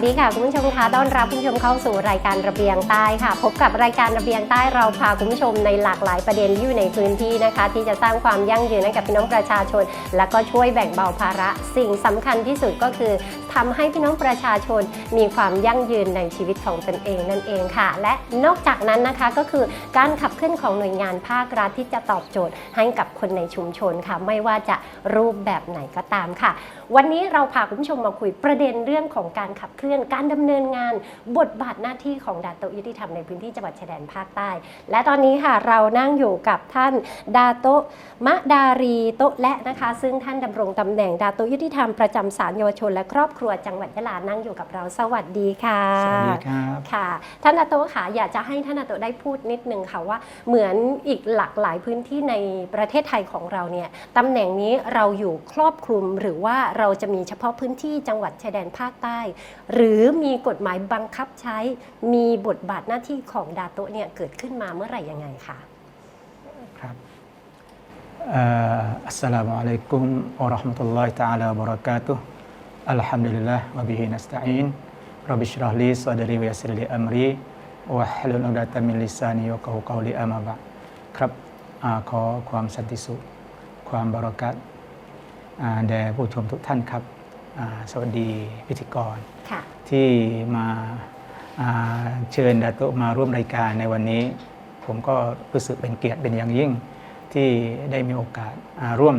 วัสดีค่ะคุณผู้ชมคะต้อนรับคุณผู้ชมเข้าสู่รายการระเบียงใต้ค่ะ พบกับรายการระเบียงใต้เราพาคุณผู้ชมในหลากหลายประเด็นที่อยู่ในพื้นที่นะคะ ที่จะสร้างความยั่งยืนให้กับพี่น้องประชาชน และก็ช่วยแบ่งเบาภาระ สิ่งสำคัญที่สุดก็คือทำให้พี่น้องประชาชนมีความยั่งยืนในชีวิตของตนเองนั่นเองค่ะ และนอกจากนั้นนะคะก็คือการขับเคลื่อนของหน่วยงานภาครัฐที่จะตอบโจทย์ให้กับคนในชุมชนค่ะ ไม่ว่าจะรูปแบบไหนก็ตามค่ะ วันนี้เราพาคุณผู้ชมมาคุยประเด็นเรื่องของการขับเคลื่อนการดำเนินงาน บทบาทหน้าที่ของดาโตะยุติธรรมในพื้นที่จังหวัดชายแดนภาคใต้ และตอนนี้ค่ะเรานั่งอยู่กับท่านดาโตะมะดารีโตะและนะคะ ซึ่งท่านดำรงตำแหน่งดาโตะยุติธรรมประจำศาลเยาวชนและครอบครัวจังหวัดยะลานั่งอยู่กับเราสวัสดีค่ะสวัสดีครับค่ะ ท่านดาโตะค่ะอยากจะให้ท่านดาโตะได้พูดนิดนึงค่ะว่าเหมือนอีกหลากหลายพื้นที่ในประเทศไทยของเราเนี่ยตำแหน่งนี้เราอยู่ครอบคลุมหรือว่าเราจะมีเฉพาะพื้นที่จังหวัดชายแดนภาคใต้ หรือมีกฎหมายบังคับใช้มีบทบาทหน้าที่ของดาโตเนี่ยเกิดขึ้นมาเมื่อไหร่ยังไงคะครับอัสสลามุอะลัยกุมวะเราะห์มะตุลลอฮิตะอาลาบะเรากาตุอัลฮัมดุลิลลาห์วะบิฮินัสตะอีนร็อบบิชราะห์ลีซอดรีวะยัสซิลีอัมรีวะฮลุลอุดะตะมินลิซานียะกะฮูกอลีอามาบะครับขอความสันติสุขความบารักัต แด่ผู้ชมทุกท่านครับอ่าสวัสดีพิธีกรค่ะที่มาอ่าเชิญดาโตะมาร่วมรายการในวันนี้ ผมก็รู้สึกเป็นเกียรติเป็นอย่างยิ่ง ที่ได้มีโอกาสอ่าร่วม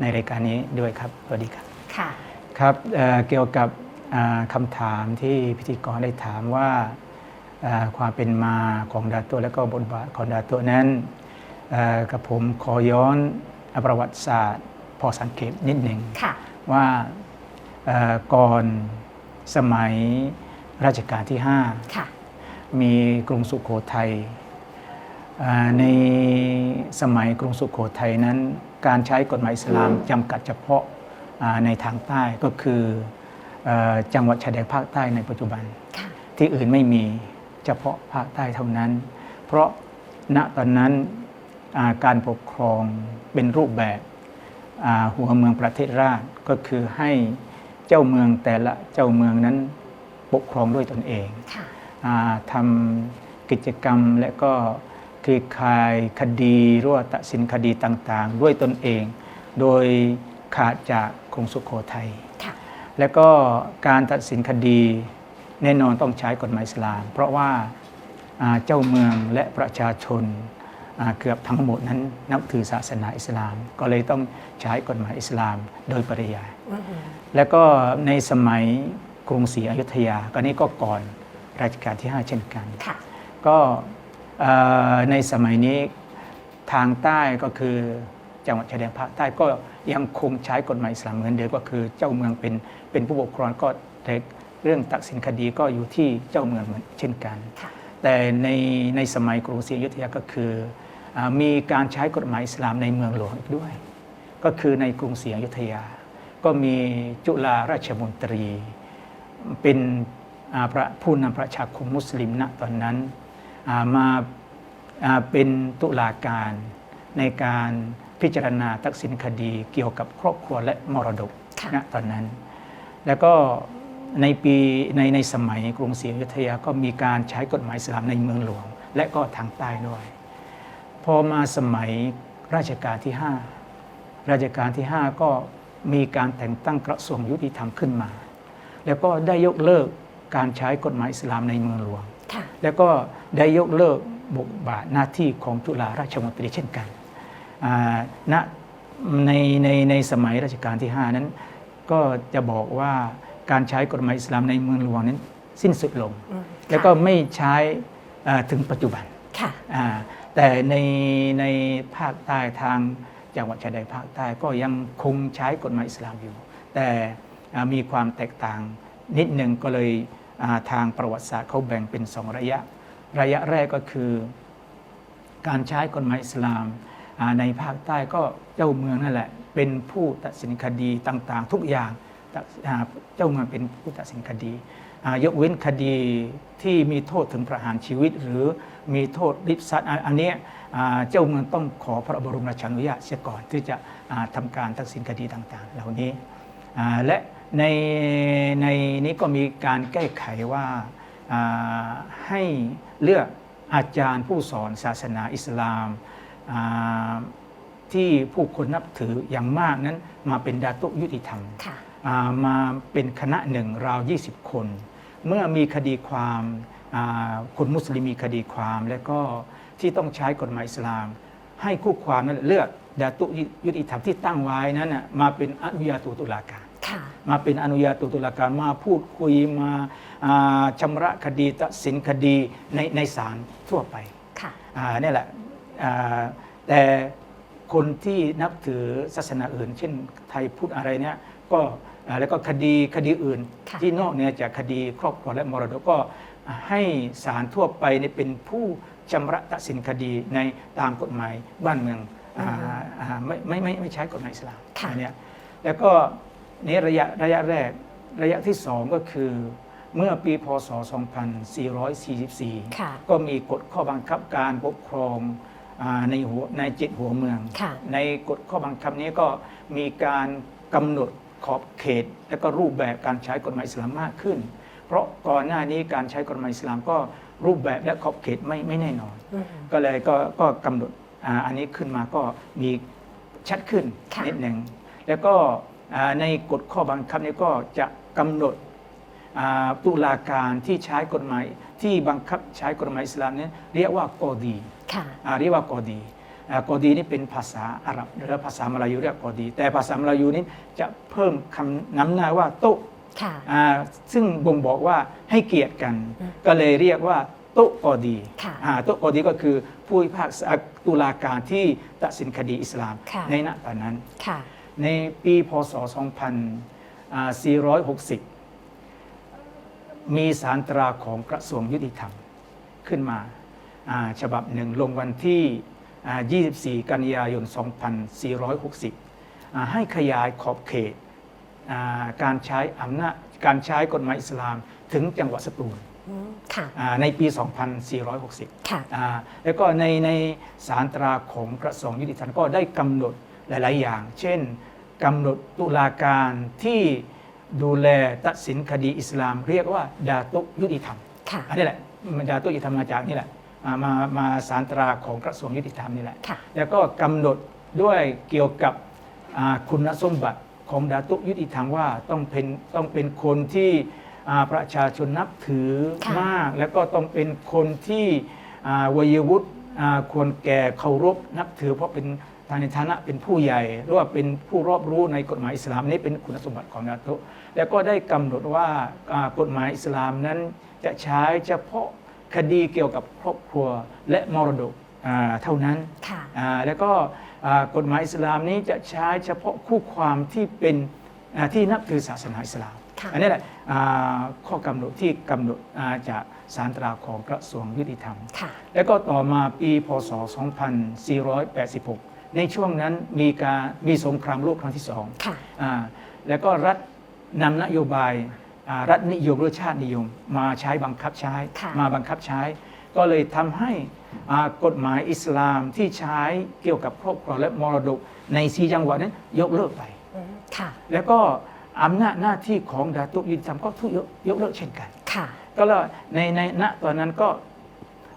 ในรายการนี้ด้วยครับ สวัสดีครับค่ะครับเอ่อเกี่ยวกับอ่าคำถามที่พิธีกรได้ถามว่าอ่าความเป็นมาของดาโตะและก็บทบาทของดาโตะนั้นเอ่อกับผมขอย้อนประวัติศาสตร์ พอสังเกตนิดหนึ่งค่ะว่าเอ่อก่อนสมัยรัชกาลที่ค่ะ5มีกรุงสุขโขทัยอ่าในสมัยกรุงสุขโขทัยนั้น การใช้กฎหมายอิสลามจำกัดเฉพาะอ่าในทางใต้ก็คือเออจังหวัดชายแดนภาคใต้ในปัจจุบันค่ะที่อื่นไม่มีเฉพาะภาคใต้เท่านั้น เพราะณตอนนั้นอ่าการปกครองเป็นรูปแบบอ่า หัวเมืองประเทศราชก็คือให้เจ้าเมืองแต่ละเจ้าเมืองนั้นปกครองด้วยตนเองค่ะอาทำกิจกรรมและก็คลี่คลายคดีหรือว่าตัดสินคดีต่างๆ ด้วยตนเอง โดยขาดจากกรุงสุขโขทัยค่ะแล้วก็การตัดสินคดีแน่นอนต้องใช้กฎหมายอิสลาม เพราะว่าอ่าเจ้าเมืองและประชาชนอ่า เกือบทั้งหมดนั้นนับถือศาสนาอิสลาม ก็เลยต้องใช้กฎหมายอิสลามโดยปริยายอือหือแล้วก็ในสมัยกรุงศรีอยุธยาก็นี่ก็ก่อนรัชกาลที่ 5 เช่นกันค่ะก็เอ่อในสมัยนี้ทางใต้ก็คือจังหวัดชายแดนภาคใต้ก็ยังคงใช้กฎหมายอิสลามเหมือนเดิมก็คือเจ้าเมืองเป็นเป็นผู้ปกครองก็แต่เรื่องตัดสินคดีก็อยู่ที่เจ้าเมืองเหมือนเช่นกันค่ะ แต่ในในสมัยกรุงศรีอยุธยาก็คืออามีการใช้กฎหมายอิสลามในเมืองหลวงอีกด้วย ก็คือในกรุงศรีอยุธยา ก็มีจุฬาราชมนตรี เป็นอ่าพระผู้นำประชาคมมุสลิมณตอนนั้นอ่ามาอ่าเป็นตุลาการในการพิจารณาตักสินคดีเกี่ยวกับครอบครัวและมรดกค่ะณตอนนั้น แล้วก็ ในปีในในสมัยกรุงศรีอยุธยาก็มีการใช้กฎหมายอิสลามในเมืองหลวง และก็ทางใต้ด้วย พอมาสมัยราชการที่ 5 ราชการที่ 5 ก็มีการแต่งตั้งกระทรวงยุติธรรมขึ้นมา แล้วก็ได้ยกเลิกการใช้กฎหมายอิสลามในเมืองหลวงค่ะแล้วก็ได้ยกเลิกบทบาทหน้าที่ของจุฬาราชมนตรีเช่นกันอ่าณในในในสมัยรัชกาลที่ 5 นั้น ก็จะบอกว่า การใช้กฎหมายอิสลามในเมืองหลวงนั้นสิ้นสุดลงอืมแล้วก็ไม่ใช้อ่าถึงปัจจุบันค่ะอ่าแต่ในในภาคใต้ทางจังหวัดชายแดนภาคใต้ก็ยังคงใช้กฎหมายอิสลามอยู่ แต่อ่ามีความแตกต่างนิดหนึ่งก็เลยอ่าทางประวัติศาสตร์เขาแบ่งเป็นสองระยะ ระยะแรกก็คือ การใช้กฎหมายอิสลามอ่าในภาคใต้ก็เจ้าเมืองนั่นแหละ เป็นผู้ตัดสินคดีต่างๆ ทุกอย่างตัดอ่า เจ้ามือเป็นผู้ตัดสินคดี ยกเว้นคดีที่มีโทษถึงประหารชีวิต หรือมีโทษริบทรัพย์อันนี้เจ้าเมืองต้องขอพระบรมราชานุญาตเสียก่อนที่จะอ่าทำการตัดสินคดีต่าง ๆ เหล่านี้และในในนี้ก็มีการแก้ไขว่าให้เลือกอาจารย์ผู้สอนศาสนาอิสลามที่ผู้คนนับถืออย่างมากนั้นมาเป็นดาตุยุติธรรมค่ะ มาเป็นคณะหนึ่งราว 20 คน เมื่อมีคดีความอ่าคนมุสลิมมีคดีความ และก็ที่ต้องใช้กฎหมายอิสลาม ให้คู่ความนั้นเลือกดาตุยุติธรรมที่ตั้งไว้นั้นน่ะมาเป็นอนุญาโตุตุลาการค่ะมาเป็นอนุญาโตุตุลาการมาพูดคุยมาอ่าชำระคดีตัดสินคดีในในศาลทั่วไปค่ะอ่านี่แหละอ่าแต่คนที่นับถือศาสนาอื่น เช่นไทยพุทธอะไรเนี่ย ก็อ่าแล้วก็คดีคดีอื่นค่ะที่นอกเหนือจากคดีครอบครัวและมรดกก็ให้ศาลทั่วไปเนี่ยเป็นผู้ชำระตัดสินคดีในตามกฎหมายบ้านเมืองอ่าอ่าไม่ไม่ไม่ไม่ใช้กฎหมายอิสลามค่ะอันเนี้ยแล้วก็นี่ระยะระยะแรกระยะที่สองก็คือเมื่อปีพศ 2444ค่ะก็มีกฎข้อบังคับการปกครองอาในหัวในเจ็ดหัวเมืองค่ะในกฎข้อบังคับนี้ก็มีการกำหนด ขอบเขต และก็รูปแบบการใช้กฎหมายอิสลามมากขึ้น เพราะก่อนหน้านี้การใช้กฎหมายอิสลามก็รูปแบบและขอบเขตไม่ไม่แน่นอนอืมก็เลยก็ก็กำหนดอาอันนี้ขึ้นมาก็มีชัดขึ้นค่ะนิดหนึ่งแล้วก็อ่าในกฎข้อบังคับนี้ก็จะกำหนดอ่าตุลาการที่ใช้กฎหมายที่บังคับใช้กฎหมายอิสลามนี้เรียกว่ากอดีค่ะอ่าเรียกว่ากอดีอ่า กอดีนี่เป็นภาษาอาหรับหรือภาษามลายูเรียกกอดี แต่ภาษามลายูนี้จะเพิ่มคำนำหน้าว่าโตะค่ะอ่าซึ่งบ่งบอกว่าให้เกียรติกันอืมก็เลยเรียกว่าโตะกอดีค่ะอ่าโตะกอดีก็คือผู้พิพากษาตุลาการที่ตัดสินคดีอิสลามค่ะในณตอนนั้นค่ะในปีพศ 2460 มีสารตราของกระทรวงยุติธรรมขึ้นมาอ่าฉบับหนึ่งลงวันที่อ่า 24 กันยายน 2460อ่าให้ขยายขอบเขตอ่าการใช้อำนาจการใช้กฎหมายอิสลามถึงจังหวัดสตูลอืมค่ะอ่าในปี 2460ค่ะอ่าแล้วก็ในในสารตราของกระทรวงยุติธรรมก็ได้กำหนดหลาย ๆ อย่าง เช่นกำหนดตุลาการที่ดูแลตัดสินคดีอิสลาม เรียกว่าดาตุยุติธรรมค่ะอันนี้แหละมันดาตุยุติธรรมมาจากนี่แหละอ่า มามาสารตราของกระทรวงยุติธรรมนี่แหละค่ะแล้วก็กำหนดด้วยเกี่ยวกับอ่าคุณสมบัติของดาตุยุติธรรมว่าต้องเป็นต้องเป็นคนที่อ่าประชาชนนับถือค่ะมาก แล้วก็ต้องเป็นคนที่อ่าวัยวุฒิอ่าควรแก่เคารพนับถือเพราะเป็นในฐานะเป็นผู้ใหญ่หรือว่าเป็นผู้รอบรู้ในกฎหมายอิสลามนี่เป็นคุณสมบัติของดาตุแล้วก็ได้กำหนดว่าอ่ากฎหมายอิสลามนั้นจะใช้เฉพาะ คดีเกี่ยวกับครอบครัวและมรดกอ่าเท่านั้นค่ะอ่าแล้วก็อ่ากฎหมายอิสลามนี้จะใช้เฉพาะคู่ความที่เป็นอ่าที่นับถือศาสนาอิสลามค่ะอันนี้แหละอ่าข้อกำหนดที่กำหนดอ่าจากสารตราของกระทรวงยุติธรรมค่ะแล้วก็ต่อมาปีพศ 2486 ในช่วงนั้นมีการมีสงครามโลกครั้งที่สองค่ะอ่าแล้วก็รัฐนำนโยบายอ่า รัฐนิยมหรือชาตินิยม มาใช้บังคับใช้ค่ะมาบังคับใช้ ก็เลยทำให้อ่ากฎหมายอิสลามที่ใช้เกี่ยวกับครอบครัวและมรดกในสีจังหวัดนั้นยกเลิกไปอืมค่ะแล้วก็อำนาจหน้าที่ของดาตุยุติธรรมก็ถูกยกยกเลิกเช่นกันค่ะก็เลยในในณตอนนั้นก็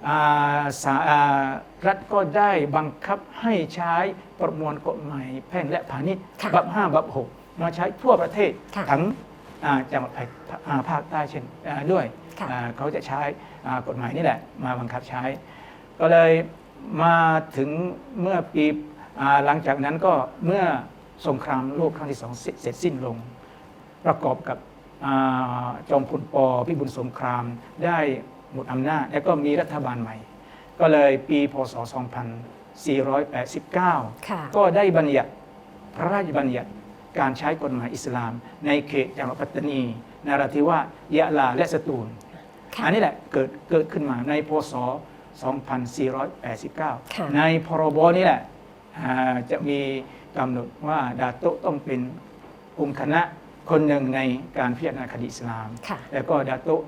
อ่าสาอ่ารัฐก็ได้บังคับให้ใช้ประมวลกฎหมายแพ่งและพาณิชย์ค่ะบับห้าบับหกมาใช้ทั่วประเทศค่ะทั้งอ่า จังหวัดภาคอ่าภาคใต้เช่นอ่าด้วยค่ะอ่าเขาจะใช้อ่ากฎหมายนี่แหละ มาบังคับใช้ ก็เลยมาถึงเมื่อปีอ่าหลังจากนั้นก็เมื่อสงครามโลกครั้งที่สองเสร็จเสร็จสิ้นลง ประกอบกับอาจอมพลปพิบูลสงครามได้หมดอำนาจ แล้วก็มีรัฐบาลใหม่ ก็เลยปีพศ 2489ค่ะก็ได้บัญญัติพระราชบัญญัติ การใช้กฎหมายอิสลาม ในเขตจังหวัดปัตตานีนราธิวาสยะลาและสตูลค่ะอันนี้แหละเกิดเกิดขึ้นมาในพศค่ะ2489 ในพรบนี้แหละอ่าจะมีกำหนดว่าดาโตะต้องเป็นองค์คณะคนหนึ่งในการพิจารณาคดีอิสลามค่ะแล้วก็ดาโตะ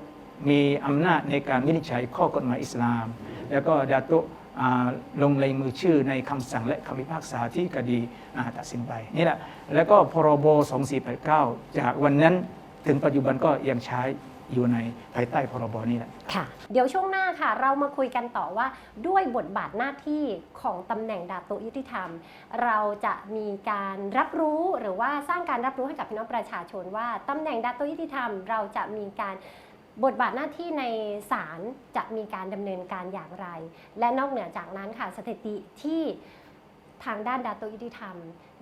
มีอำนาจในการวินิจฉัยข้อกฎหมายอิสลาม แล้วก็ดาโตะอ่า ลงลายมือชื่อในคำสั่งและคำพิพากษาที่คดีตัดสินไปนี่แหละแล้วก็พรบ 2489 จากวันนั้นถึงปัจจุบันก็ยังใช้อยู่ในภายใต้พรบนี้แหละค่ะ เดี๋ยวช่วงหน้าค่ะ เรามาคุยกันต่อว่าด้วยบทบาทหน้าที่ของตำแหน่งดาตุยุติธรรม เราจะมีการรับรู้หรือว่าสร้างการรับรู้ให้กับพี่น้องประชาชนว่าตำแหน่งดาตุยุติธรรม เราจะมีการ บทบาทหน้าที่ในศาลจะมีการดำเนินการอย่างไร และนอกเหนือจากนั้นค่ะสถิติที่ทางด้านดาตุยุติธรรม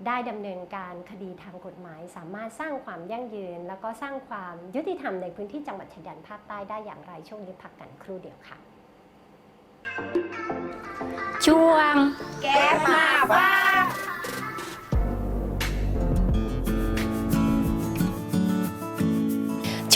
ได้ดำเนินการคดีทางกฎหมาย สามารถสร้างความยั่งยืน แล้วก็สร้างความยุติธรรมในพื้นที่จังหวัดชายแดนภาคใต้ได้อย่างไร ช่วงนี้พักกันครู่เดียวค่ะ ช่วงแก้มาบ้า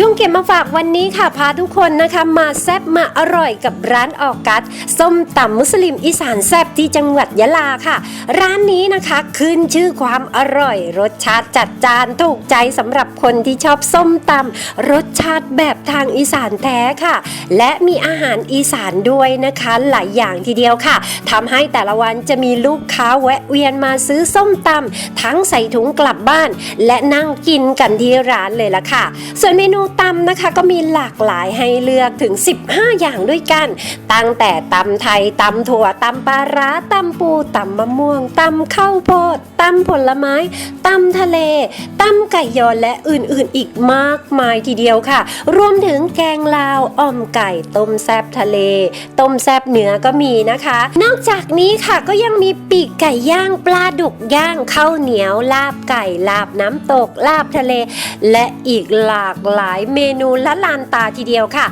ช่วงเก็บมาฝากวันนี้ค่ะ พาทุกคนนะคะ มาแซบมาอร่อยกับร้านออกัสส้มตำมุสลิมอีสานแซบที่จังหวัดยะลาค่ะ ร้านนี้นะคะขึ้นชื่อความอร่อย รสชาติจัดจานถูกใจสำหรับคนที่ชอบส้มตำรสชาติแบบทางอีสานแท้ค่ะ และมีอาหารอีสานด้วยนะคะ หลายอย่างทีเดียวค่ะทำให้แต่ละวันจะมีลูกค้าแวะเวียนมาซื้อส้มตำทั้งใส่ถุงกลับบ้าน และนั่งกินกันที่ร้านเลยล่ะค่ะ ส่วนเมนูตำนะคะก็มีหลากหลายให้เลือกถึง 15 อย่างด้วยกัน ตั้งแต่ตำไทยตำถั่วตำปลาร้าตำปูตำมะม่วงตำข้าวโพดตำผลไม้ตำทะเลตำไก่ยอและอื่นๆอีกมากมายทีเดียวค่ะ รวมถึงแกงลาวอ่อมไก่ต้มแซบทะเล ต้มแซบเนื้อก็มีนะคะ นอกจากนี้ค่ะก็ยังมีปีกไก่ย่างปลาดุกย่างข้าวเหนียวลาบไก่ลาบน้ำตกลาบทะเล และอีกหลากหลายายเมนูละลานตาทีเดียวค่ะ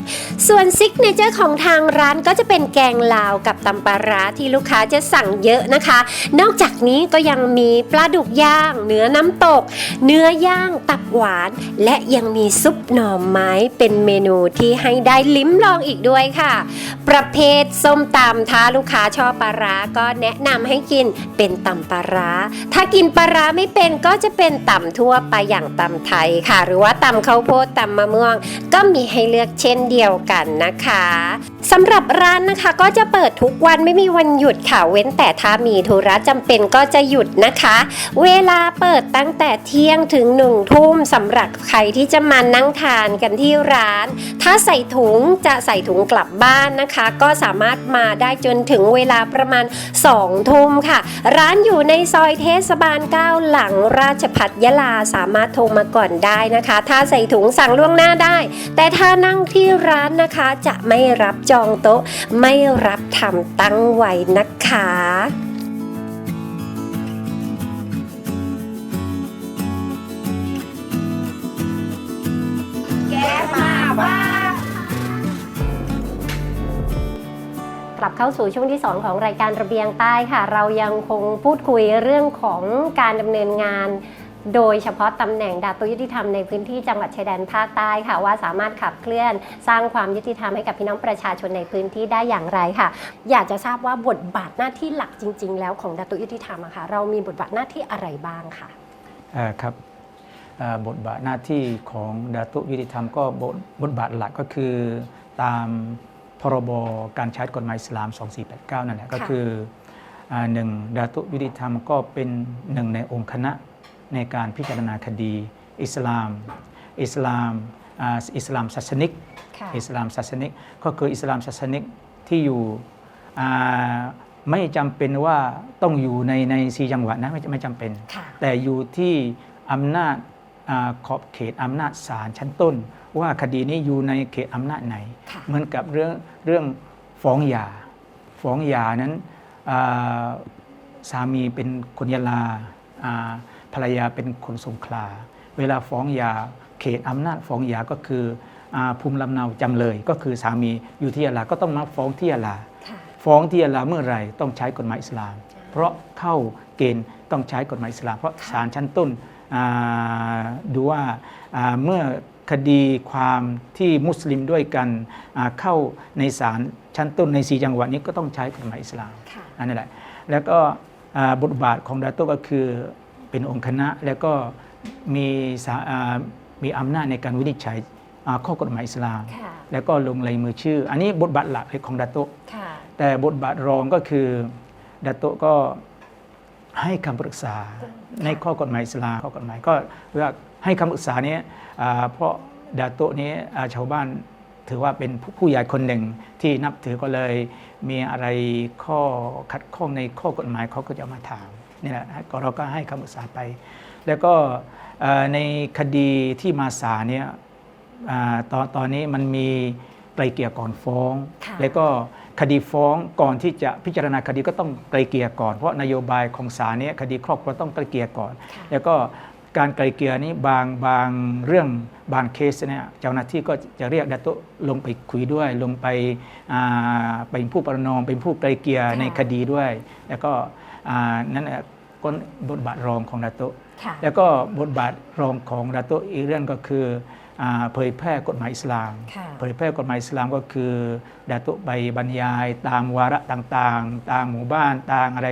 ส่วนซิกเนเจอร์ของทางร้านก็จะเป็นแกงลาวกับตำปลาร้าที่ลูกค้าจะสั่งเยอะนะคะ นอกจากนี้ก็ยังมีปลาดุกย่าง เนื้อน้ำตก เนื้อย่างตับหวาน และยังมีซุปหน่อไม้เป็นเมนูที่ให้ได้ลิ้มลองอีกด้วยค่ะ ประเภทส้มตำถ้าลูกค้าชอบปลาร้าก็แนะนำให้กินเป็นตำปลาร้า ถ้ากินปลาร้าไม่เป็นก็จะเป็นตำทั่วไปอย่างตำไทยค่ะ หรือว่าตำข้าวโพดตำมะม่วง ก็มีให้เลือกเช่นเดียวกันนะคะสำหรับร้านนะคะก็จะเปิดทุกวันไม่มีวันหยุดค่ะเว้นแต่ถ้ามีธุระจำเป็นก็จะหยุดนะคะ เวลาเปิดตั้งแต่เที่ยงถึงหนึ่งทุ่มสำหรับใครที่จะมานั่งทานกันที่ร้าน ถ้าใส่ถุงจะใส่ถุงกลับบ้านนะคะ ก็สามารถมาได้จนถึงเวลาประมาณ2ทุ่มค่ะ ร้านอยู่ในซอยเทศบาล 9 หลังราชพัฒยะลาสามารถโทรมาก่อนได้นะคะ ถ้าใส่ถุงสั่งล่วงหน้าได้ แต่ถ้านั่งที่ร้านนะคะจะไม่รับจองโต๊ะ ไม่รับทำตั้งไว้นะคะแก้มาบ้ากลับเข้าสู่ช่วงที่ 2 ของรายการระเบียงใต้ค่ะ เรายังคงพูดคุยเรื่องของการดำเนินงาน โดยเฉพาะตำแหน่งดาตุยุติธรรมในพื้นที่จังหวัดชายแดนภาคใต้ค่ะ ว่าสามารถขับเคลื่อนสร้างความยุติธรรมให้กับพี่น้องประชาชนในพื้นที่ได้อย่างไรค่ะ อยากจะทราบว่าบทบาทหน้าที่หลักจริง ๆ แล้วของดาตุยุติธรรมอะค่ะเรามีบทบาทหน้าที่อะไรบ้างค่ะอ่อครับบทบาทหน้าที่ของดาตุยุติธรรมก็บทบทบาทหลักก็คือตามพรบการใช้กฎหมายอิสลาม 2489 นั่นแหละก็คือหนึ่งดาตุยุติธรรมก็เป็นหนึ่งในองค์คณะ ในการพิจารณาคดี อิสลาม อิสลามอ่าอิสลามศาสนิกค่ะอิสลามศาสนิกก็คืออิสลามศาสนิกที่อยู่อ่าไม่จำเป็นว่าต้องอยู่ในในสีจังหวัดนะไม่ไม่จำเป็นค่ะแต่อยู่ที่อำนาจอาขอบเขตอำนาจศาลชั้นต้น ว่าคดีนี้อยู่ในเขตอำนาจไหนค่ะเหมือนกับเรื่องเรื่องฟ้องหย่าฟ้องหย่านั้นอ่าสามีเป็นคนยะลาอ่า ภรรยาเป็นคนสงขลา เวลาฟ้องหย่าเขตอำนาจฟ้องหย่าก็คืออาภูมิลำเนาจำเลย ก็คือสามีอยู่ที่ยะลาก็ต้องมาฟ้องที่ยะลาค่ะฟ้องที่ยะลาเมื่อไหรต้องใช้กฎหมายอิสลาม เพราะเข้าเกณฑ์ต้องใช้กฎหมายอิสลาม เพราะศาลชั้นต้นอ่าดูว่าอ่าเมื่อคดีความที่มุสลิมด้วยกันอ่าเข้าในศาลชั้นต้นในสีจังหวัดนี้ก็ต้องใช้กฎหมายอิสลามค่ะอันนี้แหละแล้วก็อ่าบทบาทของดาโตก็คือ เป็นองค์คณะ แล้วก็มีสาอ่ามีอำนาจในการวินิจฉัยอ่าข้อกฎหมายอิสลามค่ะแล้วก็ลงลายมือชื่อ อันนี้บทบาทหลักของดาโตค่ะแต่บทบาทรองก็คือดาโตะก็ให้คำปรึกษาในข้อกฎหมายอิสลามข้อกฎหมายก็ว่าให้คำปรึกษาเนี้ยอ่าเพราะดาโตะนี้อ่าชาวบ้านถือว่าเป็นผู้ผู้ใหญ่คนหนึ่งที่นับถือก็เลยมีอะไรข้อขัดข้องในข้อกฎหมายเขาก็จะมาถาม นี่แหละก็เราก็ให้คำปรึกษาไป แล้วก็เอ่อในคดีที่มาศาลเนี่ยอ่าตอนตอนนี้มันมีไกลเกลี่ยก่อนฟ้องค่ะแล้วก็คดีฟ้องก่อนที่จะพิจารณาคดีก็ต้องไกลเกลี่ยก่อน เพราะนโยบายของศาลเนี้คดีครอบครัวต้องไกลเกลี่ยก่อนค่ะแล้วก็การไกลเกลี่ยนี้บางบางเรื่องบางเคสเนี่ยเจ้าหน้าที่ก็จะเรียกดัตโตะลงไปคุยด้วย ลงไปอ่าเป็นผู้ประนอมเป็นผู้ไกลเกลี่ยค่ะในคดีด้วย แล้วก็อ่า นั่นแหละก็บทบาทรองของดัตโตะค่ะแล้วก็บทบาทรองของดัตโตะอีกเรื่องก็คืออาเผยแพร่กฎหมายอิสลามค่ะเผยแพร่กฎหมายอิสลามก็คือดาตุไปบรรยาย ตามวาระต่างๆ ตามหมู่บ้านตามอะไร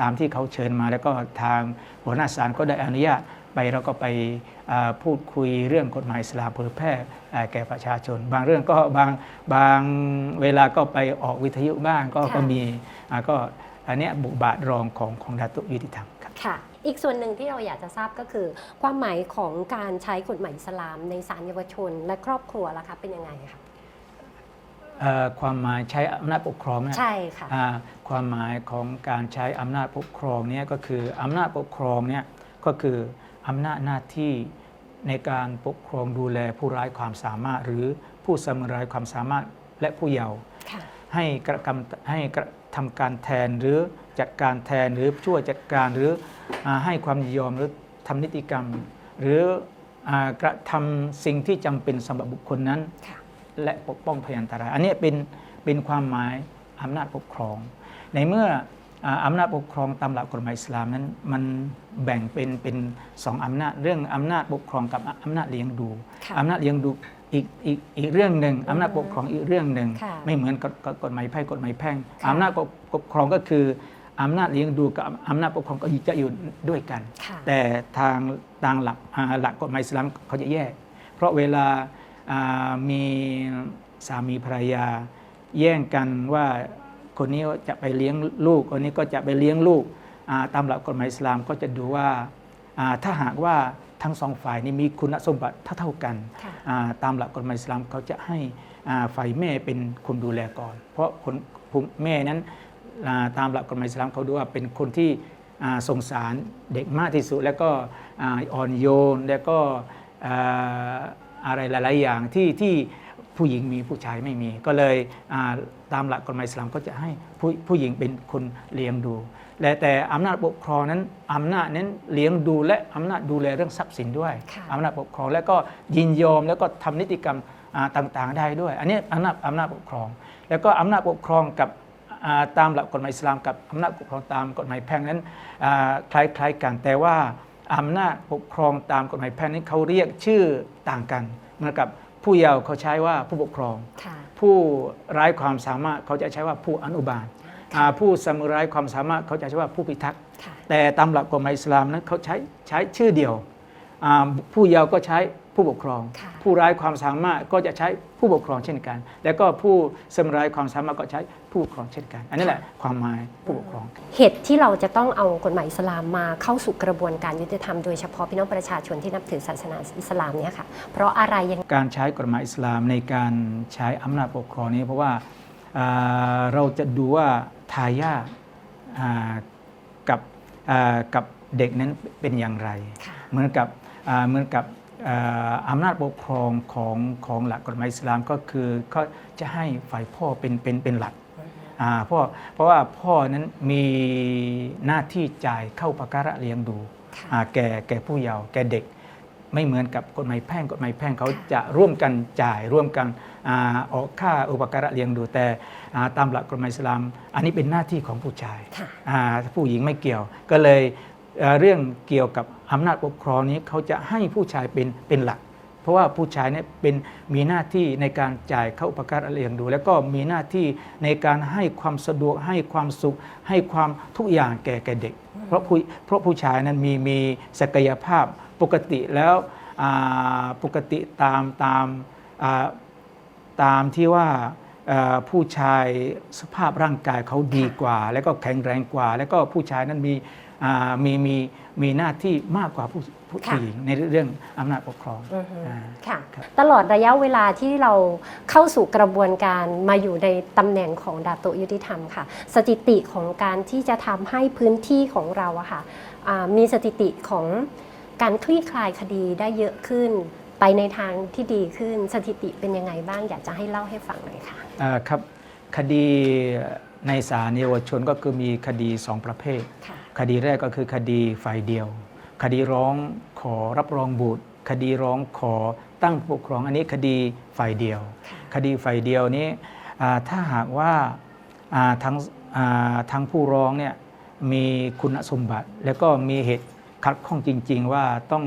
ตามที่เขาเชิญมา แล้วก็ทางหัวหน้าศาลก็ได้อนุญาตไปเราก็ไปอ่าพูดคุยเรื่องกฎหมายอิสลามเผยแพร่อ่าแก่ประชาชน บางเรื่องก็บางบางเวลาก็ไปออกวิทยุบ้างก็ค่ะก็มีอ่าก็ อันเนี้ยบุบาทรองของของดาตุยุติธรรมครับค่ะ อีกส่วนหนึ่งที่เราอยากจะทราบก็คือ ความหมายของการใช้กฎหมายอิสลามในศาลเยาวชน และครอบครัวล่ะคะเป็นยังไงคะเอ่อความหมายใช้อำนาจปกครองเนี่ยใช่ค่ะอ่าความหมายของการใช้อำนาจปกครองเนี่ยก็คืออำนาจปกครองเนี่ยก็คืออำนาจหน้าที่ในการปกครองดูแลผู้ร้ายความสามารถ หรือผู้เสมอร้ายความสามารถและผู้เยาว์ค่ะให้กระทำให้กระ ทำการแทนหรือจัดการแทนหรือช่วยจัดการหรืออาให้ความยินยอมหรือทำนิติกรรม หรืออากระทำสิ่งที่จำเป็นสำหรับบุคคลนั้นค่ะและปกป้องพยันตรายอันนี้เป็นเป็นความหมายอำนาจปกครอง ในเมื่ออ่าอำนาจปกครองตามหลักกฎหมายอิสลามนั้น มันแบ่งเป็นเป็นสองอำนาจเรื่องอำนาจปกครองกับอำนาจเลี้ยงดูค่ะอำนาจเลี้ยงดู อีกอีกอีกเรื่องหนึ่งอำนาจปกครองอีกเรื่องหนึ่งค่ะไม่เหมือนกับกับกฎหมายแพ่งกฎหมายแพ่งค่ะอำนาจปกครองก็คืออำนาจเลี้ยงดูกับอำนาจปกครองก็จะอยู่ด้วยกันค่ะแต่ทางทางหลักอ่าหลักกฎหมายอิสลามเขาจะแยก เพราะเวลาอ่ามีสามีภรรยา แย่งกันว่าคนนี้จะไปเลี้ยงลูก คนนี้ก็จะไปเลี้ยงลูกอ่าตามหลักกฎหมายอิสลามก็จะดูว่าอ่าถ้าหากว่า ทั้งสองฝ่ายนี้มีคุณสมบัติเท่าๆกันค่ะอ่าตามหลักกฎหมายอิสลามเขาจะให้อ่าฝ่ายแม่เป็นคนดูแลก่อน เพราะคนผู้แม่นั้นอ่าตามหลักกฎหมายอิสลามเขาดูว่าเป็นคนที่อ่าสงสารเด็กมากที่สุด แล้วก็อ่าอ่อนโยนแล้วก็อ่าอะไรหลาย ๆ อย่างที่ที่ ผู้หญิงมีผู้ชายไม่มี ก็เลยอ่าตามหลักกฎหมายอิสลามก็จะให้ผู้ผู้หญิงเป็นคนเลี้ยงดู และแต่อำนาจปกครองนั้นอำนาจนั้นเลี้ยงดูและอำนาจดูแลเรื่องทรัพย์สินด้วยค่ะอำนาจปกครองแล้วก็ยินยอมแล้วก็ทำนิติกรรมอ่าต่างๆ ได้ด้วย อันนี้อำนาจอำนาจปกครอง แล้วก็อำนาจปกครองกับอ่าตามหลักกฎหมายอิสลามกับอำนาจปกครองตามกฎหมายแพ่งนั้นอ่าคล้ายๆกันแต่ว่าอำนาจปกครองตามกฎหมายแพ่งนั้นเขาเรียกชื่อต่างกันเหมือนกับ ผู้เยาว์เขาใช้ว่าผู้ปกครองค่ะผู้ร้ายความสามารถเขาจะใช้ว่าผู้อนุบาลอ่าผู้เสมอร้ายความสามารถเขาจะใช้ว่าผู้พิทักษ์ค่ะแต่ตามหลักกฎหมายอิสลามนั้นเขาใช้ใช้ชื่อเดียวอ่าผู้เยาว์ก็ใช้ ผู้ปกครองค่ะผู้ร้ายความสามารถก็จะใช้ผู้ปกครองเช่นกัน แล้วก็ผู้เสมอร้ายความสามารถก็ใช้ผู้ปกครองเช่นกัน อันนี้แหละความหมายผู้ปกครอง เหตุที่เราจะต้องเอากฎหมายอิสลามมาเข้าสู่กระบวนการยุติธรรมโดยเฉพาะพี่น้องประชาชนที่นับถือศาสนาอิสลามเนี่ยค่ะ เพราะอะไรยังการใช้กฎหมายอิสลามในการใช้อำนาจปกครองนี้เพราะว่าอ่าเราจะดูว่าทายาทอ่ากับอ่ากับเด็กนั้นเป็นอย่างไรค่ะเหมือนกับอ่าเหมือนกับ อ่าอำนาจปกครองของของหลักกฎหมายอิสลามก็คือเขาจะให้ฝ่ายพ่อเป็นเป็นเป็นหลักอ่าเพราะเพราะว่าพ่อนั้นมีหน้าที่จ่ายเข้าประการะเลี้ยงดูค่ะอ่าแก่แก่ผู้เยาว์แก่เด็ก ไม่เหมือนกับกฎหมายแพ่งกฎหมายแพ่งเขาจะร่วมกันจ่ายร่วมกันอาออกค่าอุปการะเลี้ยงดูแต่อ่าตามหลักกฎหมายอิสลาม อันนี้เป็นหน้าที่ของผู้ชายค่ะอ่าผู้หญิงไม่เกี่ยวก็เลยเอ่อเรื่องเกี่ยวกับ อำนาจปกครองนี้เขาจะให้ผู้ชายเป็นเป็นหลัก เพราะว่าผู้ชายเนี่ยเป็นมีหน้าที่ในการจ่ายเข้าอุปการะเลี้ยงดู แล้วก็มีหน้าที่ในการให้ความสะดวกให้ความสุข ให้ความทุกอย่างแก่แก่เด็ก เพราะผู้เพราะผู้ชายนั้นมีมีศักยภาพปกติแล้วปกติตามตามตามที่ว่าผู้ชายสภาพร่างกายเขาดีกว่า แล้วก็แข็งแรงกว่า แล้วก็ผู้ชายนั้นมีมีมี มีหน้าที่มากกว่าผู้ผู้ค่ะ หญิงในเรื่องอำนาจปกครองอือฮึอ่า ค่ะ ครับ ตลอดระยะเวลาที่เราเข้าสู่กระบวนการมาอยู่ในตำแหน่งของดาตุยุติธรรมค่ะ สถิติของการที่จะทำให้พื้นที่ของเราอะค่ะอ่ามีสถิติของการคลี่คลายคดีได้เยอะขึ้น ไปในทางที่ดีขึ้นสถิติเป็นยังไงบ้างอยากจะให้เล่าให้ฟังหน่อยค่ะ อ่าครับคดี ในศาลเยาวชนก็คือมีคดีสองประเภทค่ะคดีแรกก็คือคดีฝ่ายเดียว คดีร้องขอรับรองบุตร คดีร้องขอตั้งผู้ปกครองอันนี้คดีฝ่ายเดียวค่ะคดีฝ่ายเดียวนี้อ่าถ้าหากว่าอ่าทั้งอ่าทั้งผู้ร้องเนี่ยมีคุณสมบัติ แล้วก็มีเหตุขัดข้องจริง ๆ ว่าต้อง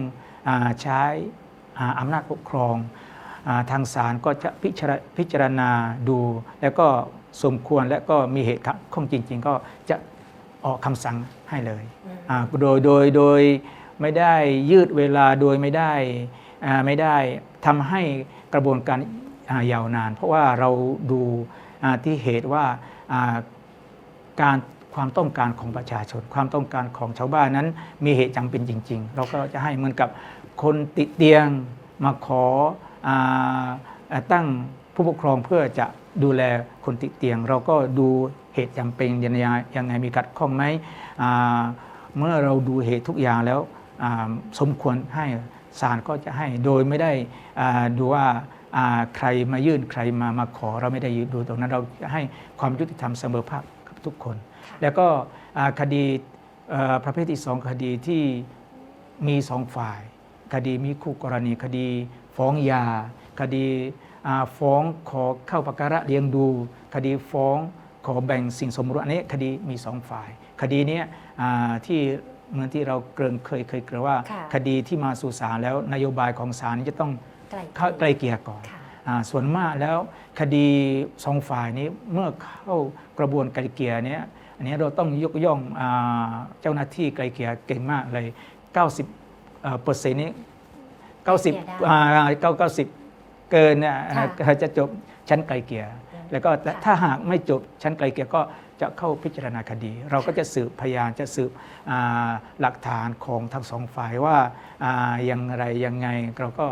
อาใช้อ่าอำนาจปกครองอาทางศาลก็จะพิจารพิจารณาดูแล้วก็ สมควรและก็มีเหตุขัดข้องจริง ๆ ก็จะออกคำสั่งให้เลยอ่าโดยโดยโดยไม่ได้ยืดเวลาโดยไม่ได้อ่าไม่ได้ทำให้กระบวนการอ่ายาวนาน เพราะว่าเราดูอ่าที่เหตุว่าอ่าการความต้องการของประชาชน ความต้องการของชาวบ้านนั้น มีเหตุจำเป็นจริง ๆ เราก็จะให้เหมือนกับคนติดเตียงมาขออาอ่าตั้ง ผู้ปกครองเพื่อจะดูแลคนติดเตียง เราก็ดูเหตุจำเป็นยังไงยังไงมีขัดข้องไหมอ่าเมื่อเราดูเหตุทุกอย่างแล้วอ่าสมควรให้ศาลก็จะให้โดยไม่ได้อ่าดูว่าอ่าใครมายื่นใครมามาขอเราไม่ได้ดูตรงนั้นเราจะให้ความยุติธรรมเสมอภาคกับทุกคน แล้วก็อ่าคดีเอ่อประเภทที่สองคดีที่มีสองฝ่าย คดีมีคู่กรณีคดีฟ้องหยา คดีอ่า ฟ้องขอเข้าประการะเลี้ยงดู คดีฟ้องขอแบ่งสิ่งสมรู้อันนี้คดีมีสองฝ่าย คดีเนี้ยอ่าที่เหมือนที่เราเกริ่นเคยเคยเกริ่นว่าค่ะคดีที่มาสู่ศาลแล้วนโยบายของศาลจะต้องไกลเข้าไกลเกลี่ยก่อนค่ะอ่าส่วนมากแล้วคดีสองฝ่ายนี้เมื่อเข้ากระบวนไกลเกลี่ยเนี้ยอันนี้เราต้องยกย่องอาเจ้าหน้าที่ไกลเกลี่ยเก่งมากเลย 90เอ่อเปอร์เซ็นต์นี้90อ่า9 90 เกินเนี่ยค่ะจะจบชั้นไกลเกลี่ยแล้วก็แต่ค่ะถ้าหากไม่จบชั้นไกลเกลี่ยก็จะเข้าพิจารณาคดี เราก็จะสืบพยานจะสืบอ่าหลักฐานของทั้งสองฝ่ายว่าอ่าอย่างไรยังไงเราก็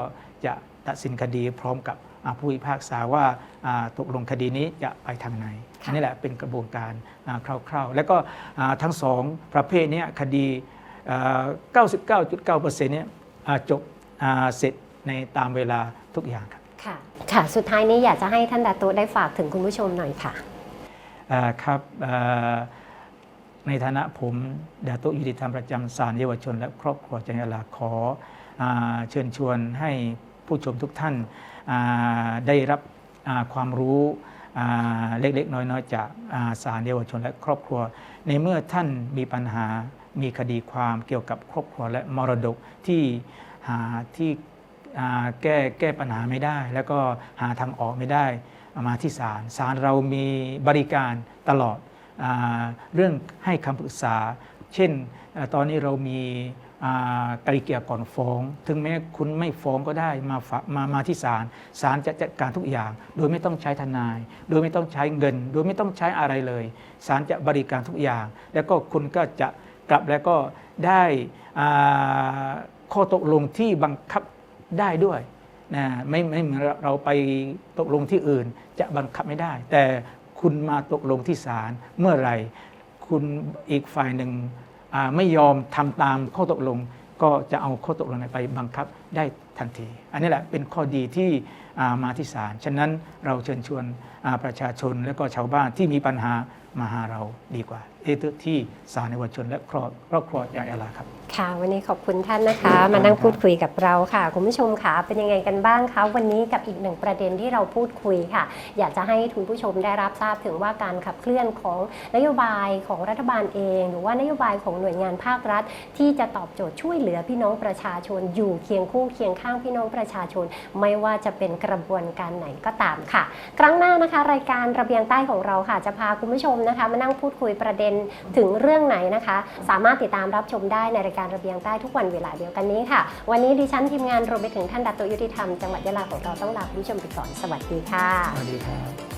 จะตัดสินคดีพร้อมกับอ่าผู้พิพากษาว่าอ่าตกลงคดีนี้จะไปทางไหนค่ะอันนี้แหละเป็นกระบวนการอ่าคร่าวๆ แล้วก็อ่าทั้งสองประเภทเนี้คดีอ่า99.9%เนี่ยอ่าจบอ่าเสร็จในตามเวลาทุกอย่างครับ ค่ะ ค่ะ สุดท้ายนี้อยากจะให้ท่านดาตุได้ฝากถึงคุณผู้ชมหน่อยค่ะอ่าครับอ่าในฐานะผมดาตุยุติธรรมประจำศาลเยาวชน และครอบครัวจังหวัดยะลาขออาเชิญชวนให้ผู้ชมทุกท่านอ่าได้รับอ่าความรู้อ่าเล็กๆ น้อยๆ จากอ่าศาลเยาวชนและครอบครัว ในเมื่อท่านมีปัญหามีคดีความเกี่ยวกับครอบครัวและมรดกที่หาที่อ่า แก้แก้ปัญหาไม่ได้ แล้วก็หาทางออกไม่ได้มาที่ศาลศาลเรามีบริการตลอดอเรื่องให้คำปรึกษา เช่นตอนนี้เรามีอ่าไกลเกลี่ยก่อนฟ้อง ถึงแม้คุณไม่ฟ้องก็ได้มาฝามามาที่ศาลศาลจะจัดการทุกอย่าง โดยไม่ต้องใช้ทนาย โดยไม่ต้องใช้เงิน โดยไม่ต้องใช้อะไรเลยศาลจะบริการทุกอย่าง แล้วก็คุณก็จะกลับแล้วก็ได้ข้อตกลงที่บังคับ ได้ด้วยนะไม่ไม่เหมือนเราไปตกลงที่อื่นจะบังคับไม่ได้ แต่คุณมาตกลงที่ศาลเมื่อไหร่ คุณอีกฝ่ายหนึ่งไม่ยอมทำตามข้อตกลง ก็จะเอาข้อตกลงนั้นไปบังคับได้ทันที อันนี้แหละเป็นข้อดีที่มาที่ศาลฉะนั้นเราเชิญชวนประชาชนและก็ชาวบ้านที่มีปัญหามาหาเราดีกว่า เอตที่ศาลในวชน และครอบครอบครัวใหญ่อาลาครับ ค่ะ วันนี้ขอบคุณท่านนะคะ มานั่งพูดคุยกับเราค่ะ คุณผู้ชมค่ะ เป็นยังไงกันบ้างคะ วันนี้กับอีกหนึ่งประเด็นที่เราพูดคุยค่ะ อยากจะให้คุณผู้ชมได้รับทราบถึงว่าการขับเคลื่อนของนโยบายของรัฐบาลเอง หรือว่านโยบายของหน่วยงานภาครัฐ ที่จะตอบโจทย์ช่วยเหลือพี่น้องประชาชน อยู่เคียงคู่เคียงข้างพี่น้องประชาชน ไม่ว่าจะเป็นกระบวนการไหนก็ตามค่ะ ครั้งหน้านะคะ รายการระเบียงใต้ของเราค่ะ จะพาคุณผู้ชมนะคะ มานั่งพูดคุยประเด็นถึงเรื่องไหนนะคะ สามารถติดตามรับชมได้ในรายการระเบียงใต้ทุกวันเวลาเดียวกันนี้ค่ะ วันนี้ดิฉันทีมงานรวมไปถึงท่านดัตโตยุติธรรมจังหวัดยะลาของเราต้องลาคุณผู้ชมไปก่อนสวัสดีค่ะสวัสดีครับ